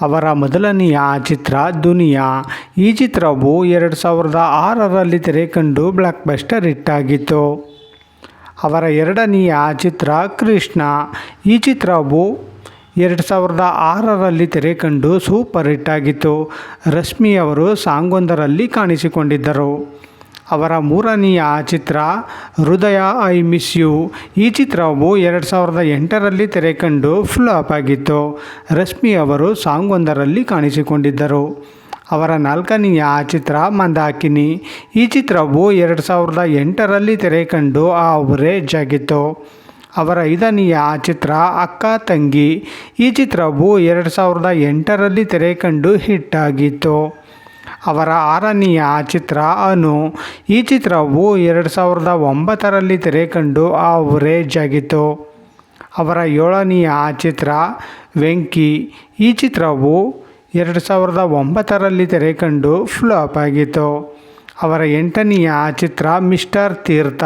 ಅವರ ಮೊದಲನೆಯ ಚಿತ್ರ ದುನಿಯಾ. ಈ ಚಿತ್ರವು ಎರಡು ಸಾವಿರದ ಆರರಲ್ಲಿ ತೆರೆ ಕಂಡು ಬ್ಲಾಕ್ ಬಸ್ಟರ್ ಹಿಟ್ಟಾಗಿತ್ತು ಅವರ ಎರಡನೆಯ ಚಿತ್ರ ಕೃಷ್ಣ. ಈ ಚಿತ್ರವು ಎರಡು ಸಾವಿರದ ಆರರಲ್ಲಿ ತೆರೆ ಕಂಡು ಸೂಪರ್ ಹಿಟ್ ಆಗಿತ್ತು. ರಶ್ಮಿ ಅವರು ಸಾಂಗೊಂದರಲ್ಲಿ ಕಾಣಿಸಿಕೊಂಡಿದ್ದರು. ಅವರ ಮೂರನೆಯ ಚಿತ್ರ, ಹೃದಯ, ಐ ಮಿಸ್ ಯು. ಈ ಚಿತ್ರವು ಎರಡು ಸಾವಿರದ ಎಂಟರಲ್ಲಿ ತೆರೆ ಕಂಡು ಫ್ಲಾಪ್ ಆಗಿತ್ತು. ರಶ್ಮಿ ಅವರು ಸಾಂಗ್ ಒಂದರಲ್ಲಿ ಕಾಣಿಸಿಕೊಂಡಿದ್ದರು. ಅವರ ನಾಲ್ಕನೆಯ ಚಿತ್ರ, ಮಂದಾಕಿನಿ. ಈ ಚಿತ್ರವು ಎರಡು ಸಾವಿರದ ಎಂಟರಲ್ಲಿ ತೆರೆ ಕಂಡು ಆವರೇಜ್ ಆಗಿತ್ತು ಅವರ ಐದನೆಯ ಚಿತ್ರ, ಅಕ್ಕ, ತಂಗಿ. ಈ ಚಿತ್ರವು ಎರಡು ಸಾವಿರದ ಎಂಟರಲ್ಲಿ ತೆರೆ ಕಂಡು ಹಿಟ್ ಆಗಿತ್ತು. ಅವರ ಆರನೆಯ ಚಿತ್ರ ಅನು. ಈ ಚಿತ್ರವು ಎರಡು ಸಾವಿರದ ಒಂಬತ್ತರಲ್ಲಿ ತೆರೆ ಕಂಡು ಆವರೇಜ್ ಆಗಿತ್ತು ಅವರ ಏಳನೆಯ ಚಿತ್ರ ವೆಂಕಿ. ಈ ಚಿತ್ರವು ಎರಡು ಸಾವಿರದ ಒಂಬತ್ತರಲ್ಲಿ ತೆರೆ ಕಂಡು ಫ್ಲಾಪ್ ಆಗಿತ್ತು. ಅವರ ಎಂಟನೆಯ ಚಿತ್ರ ಮಿಸ್ಟರ್ ತೀರ್ಥ.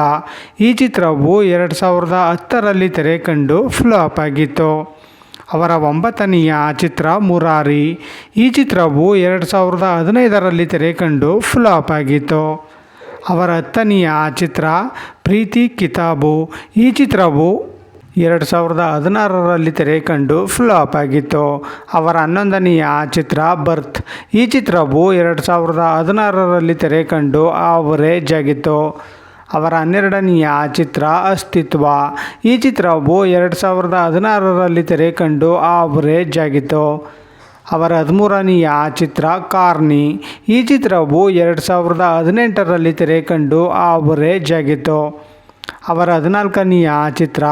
ಈ ಚಿತ್ರವು ಎರಡು ಸಾವಿರದ ಹತ್ತರಲ್ಲಿ ತೆರೆ ಕಂಡು ಫ್ಲಾಪ್ ಆಗಿತ್ತು. ಅವರ ಒಂಬತ್ತನೆಯ ಚಿತ್ರ ಮುರಾರಿ. ಈ ಚಿತ್ರವು ಎರಡು ಸಾವಿರದ ಹದಿನೈದರಲ್ಲಿ ತೆರೆ ಕಂಡು ಫ್ಲಾಪ್ ಆಗಿತ್ತು. ಅವರ ಹತ್ತನೆಯ ಚಿತ್ರ ಪ್ರೀತಿ ಕಿತಾಬು. ಈ ಚಿತ್ರವು ಎರಡು ಸಾವಿರದ ಹದಿನಾರರಲ್ಲಿ ತೆರೆ ಕಂಡು ಫ್ಲಾಪ್ ಆಗಿತ್ತು. ಅವರ ಹನ್ನೊಂದನೆಯ ಚಿತ್ರ ಬರ್ತ್. ಈ ಚಿತ್ರವು ಎರಡು ಸಾವಿರದ ಹದಿನಾರರಲ್ಲಿ ತೆರೆ ಕಂಡು ಆವರೇಜ್ ಆಗಿತ್ತು. ಅವರ ಹನ್ನೆರಡನೆಯ ಚಿತ್ರ ಅಸ್ತಿತ್ವ. ಈ ಚಿತ್ರವು ಎರಡು ಸಾವಿರದ ಹದಿನಾರರಲ್ಲಿ ತೆರೆ ಕಂಡು ಆವರೇಜ್ ಆಗಿತ್ತು ಅವರ ಹದಿಮೂರನೆಯ ಚಿತ್ರ ಕಾರ್ನಿ. ಈ ಚಿತ್ರವು ಎರಡು ಸಾವಿರದ ಹದಿನೆಂಟರಲ್ಲಿ ತೆರೆ ಕಂಡು ಆವರೇಜ್ ಆಗಿತ್ತು ಅವರ ಹದಿನಾಲ್ಕನೆಯ ಚಿತ್ರ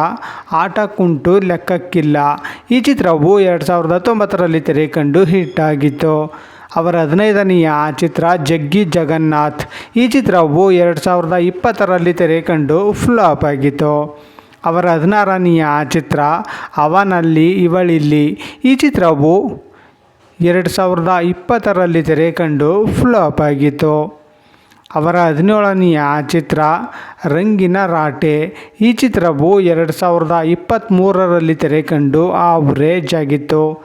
ಆಟ ಕುಂಟು ಲೆಕ್ಕಕ್ಕಿಲ್ಲ. ಈ ಚಿತ್ರವು ಎರಡು ಸಾವಿರದ ಹತ್ತೊಂಬತ್ತರಲ್ಲಿ ತೆರೆ ಕಂಡು ಹಿಟ್ ಆಗಿತ್ತು. ಅವರ ಹದಿನೈದನೆಯ ಚಿತ್ರ ಜಗ್ಗಿ ಜಗನ್ನಾಥ್. ಈ ಚಿತ್ರವು ಎರಡು ಸಾವಿರದ ಇಪ್ಪತ್ತರಲ್ಲಿ ತೆರೆ ಕಂಡು ಫ್ಲಾಪ್ ಆಗಿತ್ತು. ಅವರ ಹದಿನಾರನೆಯ ಚಿತ್ರ ಅವನಲ್ಲಿ ಇವಳಿಲ್ಲಿ. ಈ ಚಿತ್ರವು ಎರಡು ಸಾವಿರದ ಇಪ್ಪತ್ತರಲ್ಲಿ ತೆರೆ ಕಂಡು ಫ್ಲಾಪ್ ಆಗಿತ್ತು. ಅವರ ಹದಿನೇಳನೆಯ ಚಿತ್ರ ರಂಗಿನ ರಾಟೆ. ಈ ಚಿತ್ರವು ಎರಡು ಸಾವಿರದ ಇಪ್ಪತ್ತ್ಮೂರರಲ್ಲಿ ತೆರೆ ಕಂಡು ಆವರೇಜ್ ಆಗಿತ್ತು.